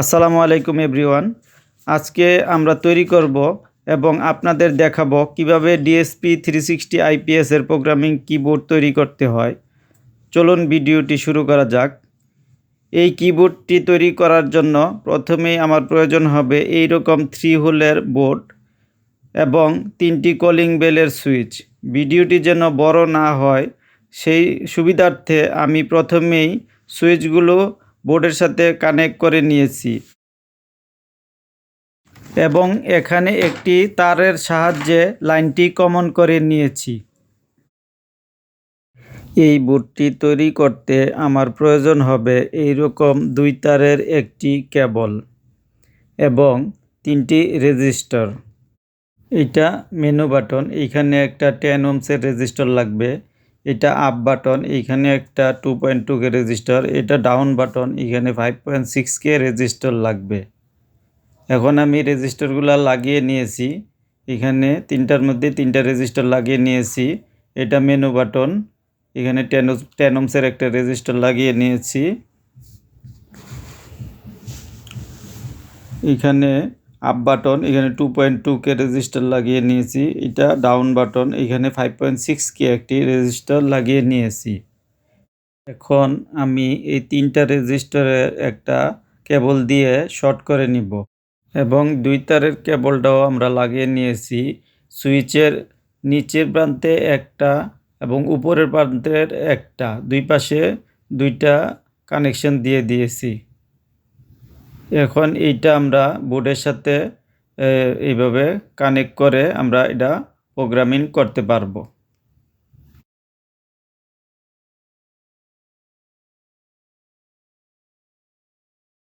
আসসালামু আলাইকুম এভরিওয়ান। আজকে আমরা তৈরি করব এবং আপনাদের দেখাবো কীভাবে ডিএসপি থ্রি সিক্সটি আইপিএসের প্রোগ্রামিং কিবোর্ড তৈরি করতে হয়। চলুন ভিডিওটি শুরু করা যাক। এই কিবোর্ডটি তৈরি করার জন্য প্রথমেই আমার প্রয়োজন হবে এই রকম থ্রি হোলের বোর্ড এবং তিনটি কলিং বেলের সুইচ ভিডিওটি যেন বড় না হয়, সেই সুবিধার্থে আমি প্রথমেই সুইচগুলো বোর্ডের সাথে কানেক্ট করে নিয়েছি। এবং এখানে একটি তারের সাহায্যে লাইনটি কমন করে নিয়েছি। এই বোর্ডটি তৈরি করতে আমার প্রয়োজন হবে এই রকম দুই তারের একটি কেবল এবং তিনটি রেজিস্টার। এটা মেনু বাটন এইখানে একটা টেন ওমসের রেজিস্টার লাগবে। এটা আপ বাটন এইখানে একটা two point two K register এটা ডাউন বাটন এখানে five point six K register লাগবে। এখন আমি রেজিস্টারগুলো লাগিয়ে নিয়েছি, এখানে তিনটার মধ্যে তিনটা রেজিস্টার লাগিয়ে নিয়েছি, এটা মেনু বাটন এখানে টেন টেন ওমসের একটা রেজিস্টার লাগিয়ে নিয়েছি। এখানে আপ বাটন এখানে two point two K register লাগিয়ে নিয়েছি। এটা ডাউন বাটন এখানে ফাইভ পয়েন্ট সিক্স কে একটি রেজিস্টার লাগিয়ে নিয়েছি। এখন আমি এই তিনটা রেজিস্টারের একটা কেবল দিয়ে শর্ট করে নিব এবং দুই তারের কেবলটাও আমরা লাগিয়ে নিয়েছি। সুইচের নিচের প্রান্তে একটা এবং উপরের প্রান্তের একটা। দুই পাশে দুইটা কানেকশন দিয়ে দিয়েছি। এখন এইটা আমরা বোর্ডের সাথে এইভাবে কানেক্ট করে আমরা এটা প্রোগ্রামিং করতে পারব।